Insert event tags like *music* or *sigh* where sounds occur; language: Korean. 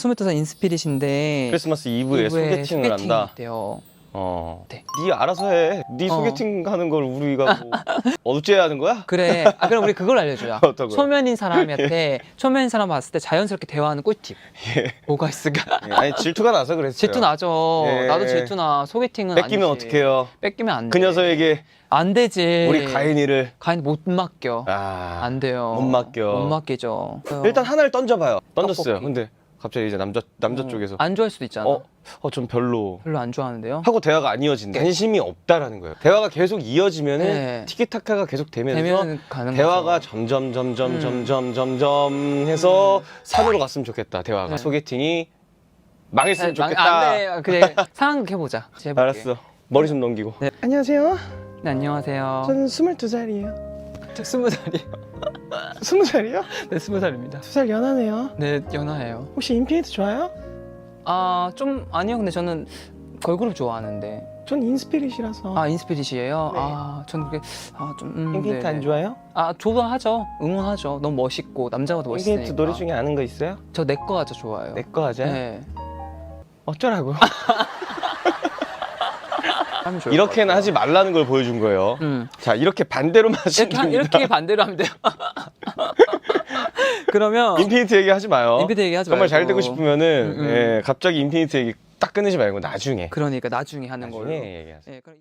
22살 인스피릿인데 크리스마스 이브에, 소개팅을 한다. 있대요. 어. 네. 네 알아서 해. 네 어. 소개팅 하는 걸 우리가 뭐 *laughs* 어째 하는 거야? 그래. 아 그럼 우리 그걸 알려줘요. *laughs* 어떤 거요? 초면인 사람한테 *laughs* 초면인 사람 봤을 때 자연스럽게 대화하는 꿀팁. 뭐가 있을까? 예, 아니 질투가 나서 그랬어요. 질투 나죠. 예. 나도 질투나 소개팅은 뺏기면 아니지. 어떡해요? 뺏기면 안그 돼. 녀석에게 안 되지. 우리 가인이를 가인 못 맡겨. 아, 안 돼요. 못 맡겨. 못 맡기죠. 일단 하나를 던져봐요. 던졌어요. 떡볶이. 근데 갑자기 이제 남자 남자 쪽에서 안 좋아할 수도 있잖아. 어, 어, 좀 별로 별로 안 좋아하는데요. 하고 대화가 안 이어진다. 관심이 없다라는 거예요. 대화가 계속 이어지면은 네. 티키타카가 계속 되면서 되면 가는 대화가 거죠. 점점 점점 음. 점점 점점 해서 산으로 갔으면 좋겠다. 대화가 네. 소개팅이 망했으면 아, 좋겠다. 안 돼. 그래. *laughs* 상황극 해보자. 해볼게. 알았어. 머리 좀 넘기고. 네. 안녕하세요. 네, 안녕하세요. 저는 22살이에요. 저 스무 살이 요. 20살이요? 네, 스무 살입니다. 2살 연하네요. 네, 연하예요. 혹시 인피니트 좋아요? 아, 좀 아니요. 근데 저는 걸그룹 좋아하는데. 전 인스피릿이라서. 아, 인스피릿이에요. 네. 아, 전 그게 아, 좀 음, 인피니트 네네. 안 좋아요? 아, 좋아하죠. 응원하죠. 너무 멋있고 남자가 더 멋있으니까. 인피니트 노래 중에 아는 거 있어요? 저 내 거 아주 좋아요. 내 거 하자. 네. 어쩌라고? *laughs* 하면 좋을 것 이렇게는 같아요. 하지 말라는 걸 보여준 거예요. 음. 자, 이렇게 반대로 마시면 이렇게, 하- 됩니다. 이렇게 반대로 하면 돼요. *laughs* 그러면 인피니트 얘기 하지 마요. 인피니트 얘기 하지 정말 잘 말고. 되고 싶으면은 음, 음. 예, 갑자기 인피니트 얘기 딱 끊으지 말고 나중에. 그러니까 나중에 하는 나중에 걸로. 얘기하세요. 네, 그럼